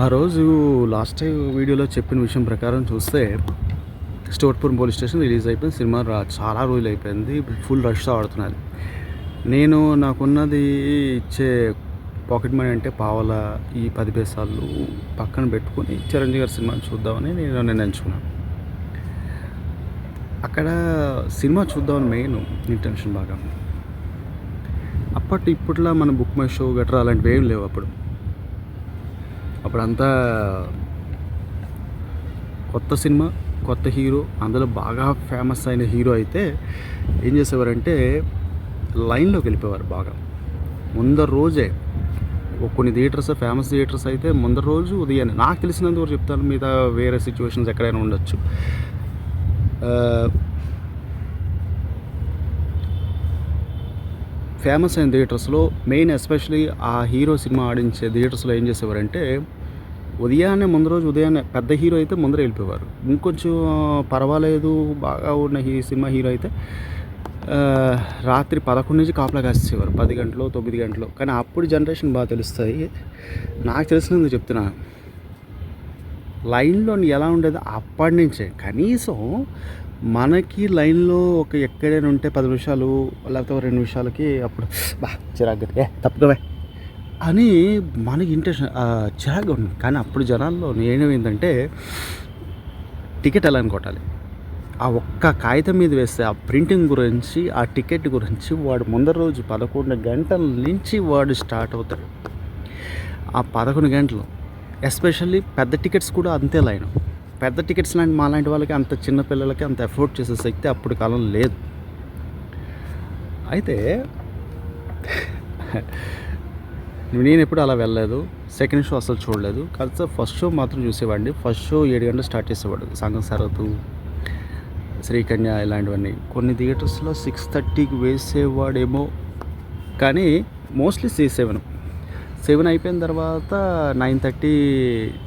ఆ రోజు last time వీడియోలో చెప్పిన విషయం ప్రకారం చూస్తే స్టోర్పూర్ పోలీస్ స్టేషన్ రిలీజ్ అయిపోయింది సినిమా రా చాలా రోజులు అయిపోయింది ఫుల్ రష్ ఆడుతున్నది నేను నాకున్నది ఇచ్చే పాకెట్ మనీ అంటే పావల ఈ పది పైసలు పక్కన పెట్టుకొని చిరంజీవి గారి సినిమా చూద్దామని నేను నిర్ణయించుకున్నాను అక్కడ సినిమా చూద్దామని మెయిన్ ఇంటెన్షన్ బాగా. అప్పటి ఇప్పట్లో మన బుక్ మై షో గట్రా అలాంటివి ఏం లేవు అప్పుడు. అప్పుడంతా కొత్త సినిమా కొత్త హీరో అందులో బాగా ఫేమస్ అయిన హీరో అయితే ఏం చేసేవారంటే లైన్లోకి వెళ్ళిపోయారు బాగా. ముందర రోజే కొన్ని థియేటర్స్ ఫేమస్ థియేటర్స్ అయితే ముందర రోజు ఉదయాన్నే నాకు తెలిసినంత వరకు చెప్తాను మీద వేరే సిచ్యువేషన్స్ ఎక్కడైనా ఉండొచ్చు ఆ, ఫేమస్ అయిన థియేటర్స్లో మెయిన్ ఎస్పెషలీ ఆ హీరో సినిమా ఆడించే థియేటర్స్లో ఏం చేసేవారంటే ఉదయాన్నే ముందు రోజు ఉదయాన్నే పెద్ద హీరో అయితే ముందర వెళ్ళిపోయేవారు. ఇంకొంచెం పర్వాలేదు బాగా ఉన్న హీ సినిమా హీరో అయితే రాత్రి పదకొండు నుంచి కాపలా కాసేవారు పది గంటలు తొమ్మిది గంటలు. కానీ అప్పుడు జనరేషన్ బాగా తెలుస్తాయి. నాకు తెలిసినందుకు చెప్తున్నా లైన్లో ఎలా ఉండేది అప్పటి నుంచే. కనీసం మనకి లైన్లో ఒక ఎక్కడైనా ఉంటే పది నిమిషాలు లేకపోతే ఒక రెండు నిమిషాలకి అప్పుడు బా చిరాగ్గా ఏ తప్పుకోవే. అని మనకి ఇంట్రెస్ట్ చిరాగ్గా ఉంది కానీ అప్పుడు జనాల్లో ఏంటంటే టికెట్ ఎలా అని కొట్టాలి? ఆ ఒక్క కాగితం మీద వేస్తే ఆ ప్రింటింగ్ గురించి ఆ టికెట్ గురించి వాడు ముందర రోజు పదకొండు గంటల నుంచి వాడు స్టార్ట్ అవుతాడు. ఆ పదకొండు గంటలు ఎస్పెషల్లీ పెద్ద టికెట్స్ కూడా అంతే లైన్. పెద్ద టికెట్స్ లాంటి మా లాంటి వాళ్ళకి అంత చిన్న పిల్లలకి అంత ఎఫోర్డ్ చేసే శక్తి అప్పుడు కాలం లేదు. అయితే నేను ఎప్పుడు అలా వెళ్ళలేదు. సెకండ్ షో అసలు చూడలేదు. కాకపోతే ఫస్ట్ షో మాత్రం చూసేవాడిని. ఫస్ట్ షో ఏడు గంటలు స్టార్ట్ చేసేవాడు. సంగం సరతు శ్రీకన్య ఇలాంటివన్నీ. కొన్ని థియేటర్స్లో సిక్స్ థర్టీకి వేసేవాడేమో. కానీ మోస్ట్లీ సీ సెవెన్ సెవెన్ అయిపోయిన తర్వాత నైన్ థర్టీ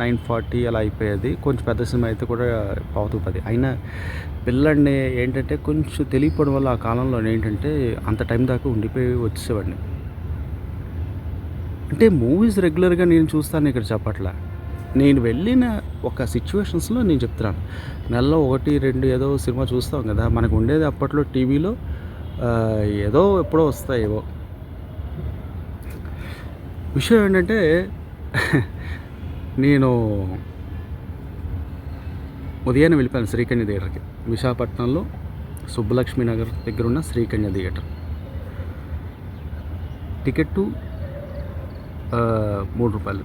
నైన్ ఫార్టీ అలా అయిపోయేది. కొంచెం పెద్ద సినిమా అయితే కూడా పావుతుంది పది. అయినా పిల్లడిని ఏంటంటే కొంచెం తెలియపోవడం వల్ల ఆ కాలంలో ఏంటంటే అంత టైం దాకా ఉండిపోయి వచ్చేవాడిని. అంటే మూవీస్ రెగ్యులర్గా నేను చూస్తాను ఇక్కడ చెప్పట్లా. నేను వెళ్ళిన ఒక సిచ్యువేషన్స్లో నేను చెప్తున్నాను. నెలలో ఒకటి రెండు ఏదో సినిమా చూస్తాం కదా మనకు ఉండేది అప్పట్లో టీవీలో ఏదో ఎప్పుడో వస్తాయేవో. విషయం ఏంటంటే నేను ఉదయాన్నే వెళ్ళిపోయాను శ్రీకన్య థియేటర్కి. విశాఖపట్నంలో సుబ్బలక్ష్మి నగర్ దగ్గర ఉన్న శ్రీకన్య థియేటర్. టికెట్టు మూడు రూపాయలు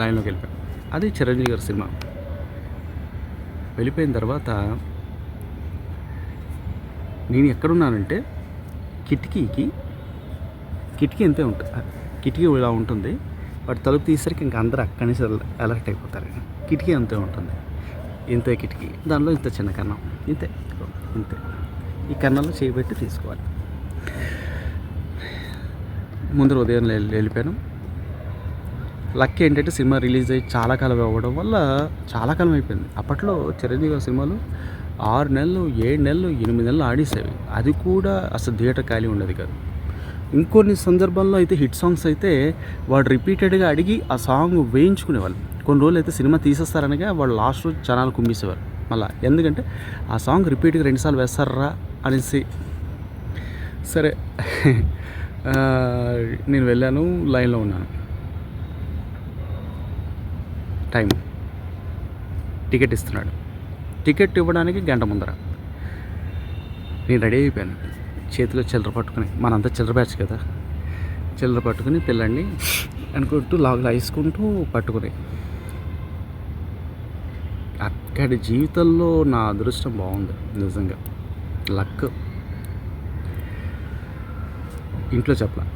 లైన్లోకి వెళ్ళిపోయాను. అది చిరంజీవి గారి సినిమా. వెళ్ళిపోయిన తర్వాత నేను ఎక్కడున్నానంటే కిటికీకి కిటికీ అంతే ఉంటుంది. కిటికీ ఇలా ఉంటుంది. వాటి తలుపు తీసరికి ఇంకా అందరూ అక్కడి నుంచి అలర్ట్ అయిపోతారు. కిటికీ అంతే ఉంటుంది. ఇంతే కిటికీ. దానిలో ఇంత చిన్న కన్నం. ఇంతే. ఇంతే. ఈ కన్నంలో చేయబెట్టి తీసుకోవాలి. ముందర ఉదయం వెళ్ళిపోయాను లక్ ఏంటంటే సినిమా రిలీజ్ అయ్యి చాలా కాలం అవ్వడం వల్ల చాలా కాలం అయిపోయింది. అప్పట్లో చిరంజీవి గారి సినిమాలు ఆరు నెలలు ఏడు నెలలు ఎనిమిది నెలలు ఆడేసేవి. అది కూడా అసలు థియేటర్ ఖాళీ ఉండేది కాదు. ఇంకొన్ని సందర్భాల్లో అయితే హిట్ సాంగ్స్ అయితే వాడు రిపీటెడ్గా అడిగి ఆ సాంగ్ వేయించుకునేవాళ్ళు. కొన్ని రోజులు అయితే సినిమా తీసేస్తారనగా వాళ్ళు లాస్ట్ రోజు జనాలు కుమ్మేసేవారు. మళ్ళీ ఎందుకంటే ఆ సాంగ్ రిపీట్గా రెండుసార్లు వేస్తారా అనేసి. సరే నేను వెళ్ళాను లైన్లో ఉన్నాను. టైం. టికెట్ ఇస్తున్నాడు. టికెట్ ఇవ్వడానికి గంట ముందర. నేను రెడీ అయిపోయాను. చేతిలో చిల్లర పట్టుకుని మనంతా చిల్లర బ్యాచ్ కదా. చిల్లర పట్టుకుని పిల్లండి అనుకుంటూ లాగులు వేసుకుంటూ పట్టుకుని. అక్కడి జీవితంలో నా అదృష్టం బాగుంది నిజంగా. లక్. ఇంట్లో చెప్పలా.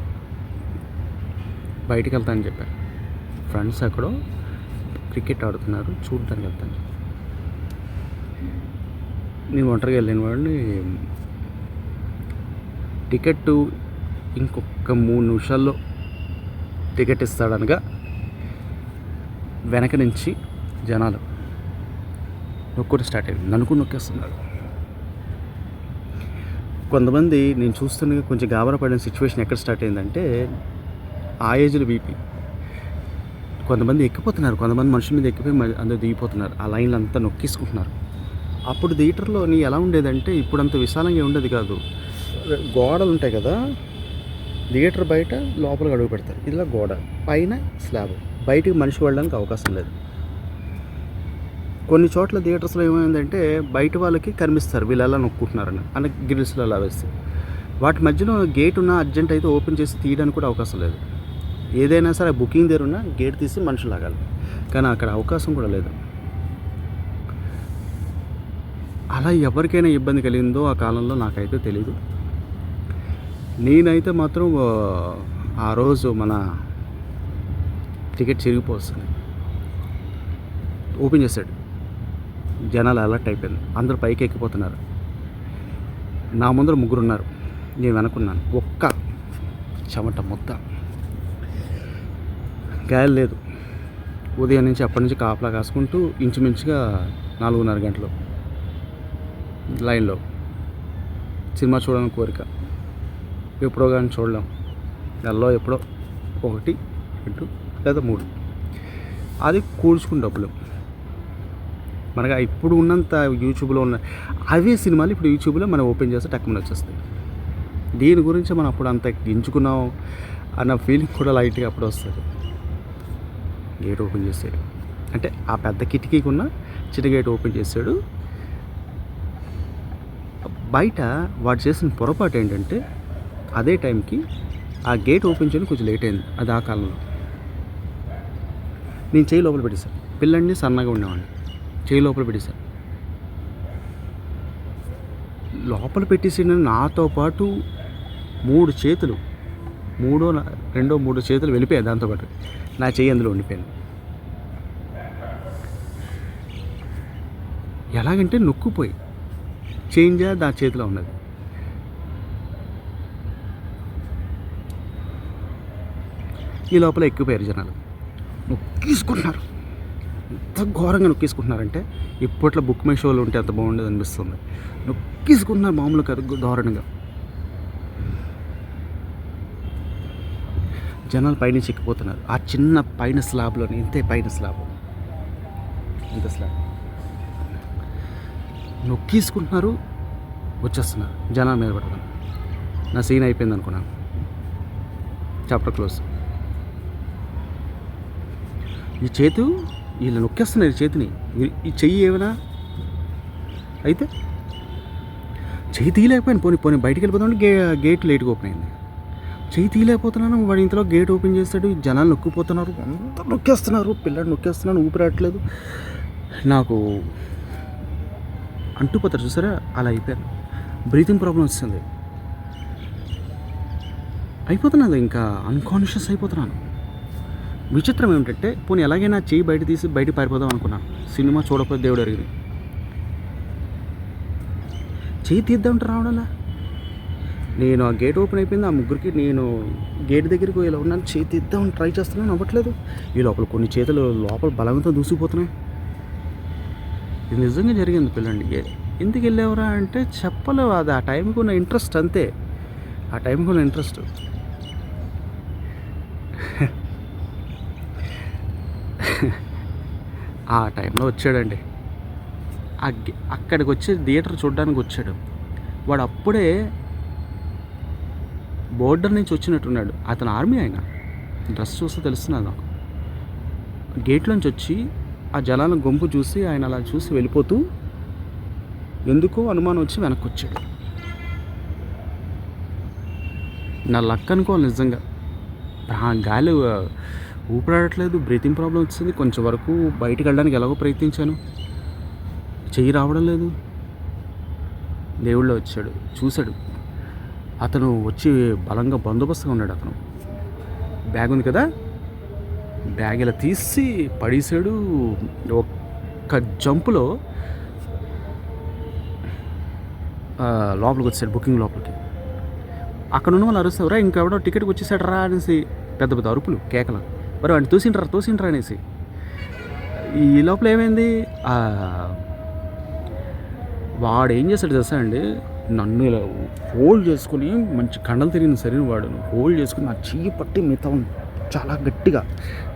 బయటికి వెళ్తానని చెప్పాను ఫ్రెండ్స్ అక్కడ క్రికెట్ ఆడుతున్నారు చూడటానికి వెళ్తాను నేను ఒంటరిగా వెళ్ళిన వాడిని టికెట్ ఇంకొక మూడు నిమిషాల్లో టికెట్ ఇస్తాడనగా వెనక నుంచి జనాలు నొక్కుడు స్టార్ట్ అయింది నన్ను కూడా నొక్కేస్తున్నారు. కొంతమంది నేను చూస్తున్న కొంచెం గాబరా పడిన సిచ్యువేషన్ ఎక్కడ స్టార్ట్ అయిందంటే ఆ ఏజ్లో బీపీ. కొంతమంది ఎక్కిపోతున్నారు. కొంతమంది మనుషుల మీద ఎక్కిపోయి అందరూ దిగిపోతున్నారు. ఆ లైన్లు అంతా నొక్కేసుకుంటున్నారు. అప్పుడు థియేటర్లో నీ ఎలా ఉండేదంటే ఇప్పుడు అంత విశాలంగా ఉండేది కాదు. గోడలు ఉంటాయి కదా థియేటర్ బయట లోపలికి అడుగు పెడతారు. ఇలా గోడ పైన స్లాబ్. బయటికి మనిషి వెళ్ళడానికి అవకాశం లేదు. కొన్ని చోట్ల థియేటర్స్లో ఏమైందంటే బయట వాళ్ళకి కనిపిస్తారు వీళ్ళు ఎలా నొక్కుంటున్నారని. అని గ్రిల్స్లో అలా వేస్తే. వాటి మధ్యలో గేట్ ఉన్న అర్జెంట్ అయితే ఓపెన్ చేసి తీయడానికి కూడా అవకాశం లేదు. ఏదైనా సరే బుకింగ్ దగ్గర ఉన్న గేట్ తీసి మనుషులు లాగాలి. కానీ అక్కడ అవకాశం కూడా లేదు. అలా ఎవరికైనా ఇబ్బంది కలిగిందో ఆ కాలంలో నాకైతే తెలీదు. నేనైతే మాత్రం ఆ, రోజు మన టికెట్ చిరిగిపోతుంది ఓపెన్ చేశాడు. జనాలు అలర్ట్ అయిపోయింది. అందరూ పైకి ఎక్కిపోతున్నారు. నా ముందర ముగ్గురు ఉన్నారు. నేను వెనుకున్నాను ఒక్క చెమట మొత్త గాయాలు లేదు. ఉదయం నుంచి అప్పటి నుంచి కాపలా కాసుకుంటూ ఇంచుమించుగా నాలుగున్నర గంటలు లైన్లో. సినిమా చూడాలని కోరిక. ఎప్పుడో కానీ చూడలేం. నెలలో ఎప్పుడో ఒకటి రెండు లేదా మూడు. అది కూల్చుకుని డబ్బులు. మనకి ఇప్పుడు ఉన్నంత యూట్యూబ్లో ఉన్న అవే సినిమాలు ఇప్పుడు యూట్యూబ్లో మనం ఓపెన్ చేస్తే టక్కుమని వచ్చేస్తాయి. దీని గురించి మనం అప్పుడు అంత ఎంచుకున్నాం అన్న ఫీలింగ్ కూడా లైట్గా అప్పుడు వస్తుంది. గేట్ ఓపెన్ చేసాడు. అంటే ఆ పెద్ద కిటికీకి ఉన్న చిన్న గేట్ ఓపెన్ చేశాడు బయట వాడు చేసిన పొరపాటు ఏంటంటే అదే టైంకి ఆ గేట్ ఓపెన్ చేయడం కొంచెం లేట్ అయింది. అది ఆ కాలంలో. నేను చేయి లోపల పెట్టేశాను పిల్లండి సన్నగా ఉండేవాడిని. చేయి లోపల పెట్టేశాను లోపల పెట్టేసిన నాతో పాటు మూడు చేతులు. మూడో నా- రెండో మూడో చేతులు వెళ్ళిపోయాయి దాంతోపాటు నా చెయ్యి అందులో ఉండిపోయింది. ఎలాగంటే నొక్కుపోయి. చేంజ్ నా చేతిలో ఉన్నది. ఈ లోపల ఎక్కిపోయారు జనాలు. నొక్కేసుకుంటున్నారు. ఎంత ఘోరంగా నొక్కేసుకుంటున్నారంటే ఇప్పట్లో బుక్ మై షోలు ఉంటే అంత బాగుండేది అనిపిస్తుంది. నొక్కేసుకుంటున్నారు మామూలు కాదు దారుణంగా. జనాలు పైనుంచి ఎక్కిపోతున్నారు. ఆ చిన్న పైన స్లాబ్లోని ఇంతే పైన స్లాబ్. ఇంత స్లాబ్. నొక్కేసుకుంటున్నారు వచ్చేస్తున్నారు. జనాల మీద పడతాను నా సీన్ అయిపోయింది అనుకున్నాను చాప్టర్ క్లోజ్ ఈ చేతు వీళ్ళు నొక్కేస్తున్నారు ఈ చేతిని. ఈ- చెయ్యి ఏమైనా? అయితే చెయ్యి తీయలేకపోయాను. పోనీ పోనీ బయటికి వెళ్ళిపోతాను గే గేట్ లేట్గా ఓపెన్ అయింది. చెయ్యి తీయలేకపోతున్నాను. వాడి ఇంతలో గేట్ ఓపెన్ చేస్తాడు. జనాలు నొక్కిపోతున్నారు. అందరూ నొక్కేస్తున్నారు. పిల్లడు నొక్కేస్తున్నాను ఊపిరాట్లేదు నాకు అంటుపోతారు చూసారా? అలా అయిపోయాను. బ్రీతింగ్ ప్రాబ్లం వస్తుంది. అయిపోతున్నది ఇంకా అన్కాన్షియస్ అయిపోతున్నాను. విచిత్రం ఏమిటంటే పోనీ ఎలాగైనా చేయి బయట తీసి బయట పారిపోదాం అనుకున్నాను. సినిమా చూడకపోతే దేవుడు అడిగింది. చేయి తీద్దామంటే రావడంలా? నేను ఆ గేట్ ఓపెన్ అయిపోయింది ఆ ముగ్గురికి నేను గేట్ దగ్గరికి ఇలా ఉన్నాను చేయి తీద్దామని ట్రై చేస్తున్నాను అవ్వట్లేదు. ఈ లోపల కొన్ని చేతులు లోపల బలంతో దూసిపోతున్నాయి ఇది నిజంగా జరిగింది పిల్లండి. ఎందుకు వెళ్ళేవరా అంటే చెప్పలేవు. అది ఆ టైంకి ఉన్న ఇంట్రెస్ట్ అంతే. ఆ టైంకి ఉన్న ఇంట్రెస్ట్. ఆ టైంలో వచ్చాడండి. అక్కడికి వచ్చి థియేటర్ చూడడానికి వచ్చాడు. వాడు అప్పుడే బోర్డర్ నుంచి వచ్చినట్టున్నాడు. అతను ఆర్మీ ఆయన. డ్రెస్ చూస్తే తెలుస్తున్నది నాకు. గేట్లోంచి వచ్చి ఆ జలాల గుంపు చూసి ఆయన అలా చూసి వెళ్ళిపోతూ ఎందుకో అనుమానం వచ్చి వెనక్కి వచ్చాడు నా లక్ అనుకోవాలి నిజంగా. గాలి ఊపిరాడట్లేదు బ్రీతింగ్ ప్రాబ్లం వచ్చింది కొంచెం వరకు బయటికి వెళ్ళడానికి ఎలాగో ప్రయత్నించాను. చెయ్యి రావడం లేదు. దేవుళ్ళో వచ్చాడు చూశాడు. అతను వచ్చి బలంగా బందోబస్తుగా ఉన్నాడు అతను. బ్యాగ్ ఉంది కదా? బ్యాగ్ ఇలా తీసి పడేసాడు ఒక్క జంపులో లోపలికి వచ్చాడు బుకింగ్ లోపలికి. అక్కడ ఉన్న వాళ్ళు అరుస్తారు రా ఇంకెవడో టికెట్కి వచ్చేసాడు రా అనేసి పెద్ద పెద్ద అరుపులు కేకలు. మరి వాడిని తోసిండ్రా తోసిండ్రా అనేసి. ఈ లోపల ఏమైంది? వాడు ఏం చేశాడు తెలుసా అండి? నన్ను ఇలా హోల్డ్ చేసుకుని మంచి కండలు తిరిగిన సరైన వాడు హోల్డ్ చేసుకుని నా చెయ్యి పట్టి మిగతా చాలా గట్టిగా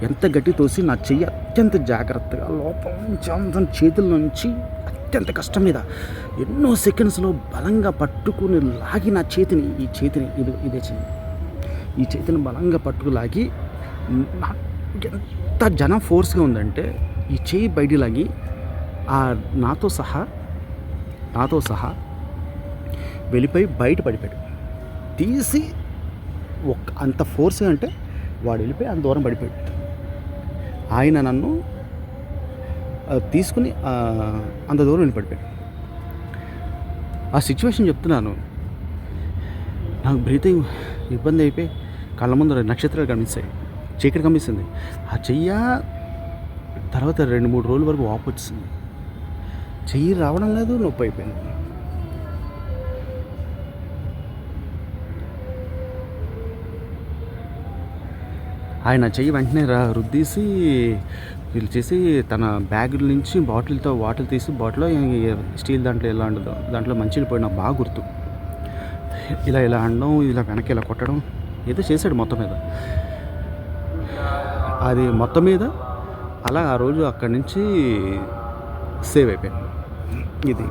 ఎంత గట్టి తోసి నా చెయ్యి అత్యంత జాగ్రత్తగా లోపల నుంచి అందరం చేతుల నుంచి అత్యంత కష్టం మీద ఎన్నో సెకండ్స్లో బలంగా పట్టుకుని లాగి నా చేతిని ఈ చేతిని ఇది ఇదే చెయ్యి. ఈ చేతిని బలంగా పట్టుకు లాగి ఎంత జనం ఫోర్స్గా ఉందంటే ఈ చేయి బయటికి లాగి ఆ నాతో సహా నాతో సహా వెళ్ళిపోయి బయట పడిపోయాడు. తీసి ఒక్క అంత ఫోర్స్గా అంటే వాడు వెళ్ళిపోయి అంత దూరం పడిపోయాడు. ఆయన నన్ను తీసుకుని అంత దూరం వెళ్ళి పడిపోయాడు. ఆ సిచ్యువేషన్ చెప్తున్నాను. నాకు బ్రీతింగ్ ఇబ్బంది అయిపోయి కళ్ళ ముందు నక్షత్రాలు కనిపిస్తాయి. చీకటి కమ్మిస్తుంది ఆ చెయ్య తర్వాత రెండు మూడు రోజుల వరకు వాపు వచ్చింది చెయ్యి రావడం లేదు నొప్పి అయిపోయింది. ఆయన చెయ్యి వెంటనే రా రుద్దీసి వీళ్ళు చేసి తన బ్యాగ్ నుంచి బాటిల్తో వాటర్ తీసి బాటిల్లో స్టీల్ దాంట్లో ఎలా ఉండదు దాంట్లో మంచి పోయిన బాగా గుర్తు. ఇలా ఇలా అనడం ఇలా వెనక్కి ఇలా కొట్టడం ఏదో చేశాడు మొత్తం మీద. అది మొత్తం మీద అలా ఆ రోజు అక్కడి నుంచి సేవ్ అయిపోయాను ఇది.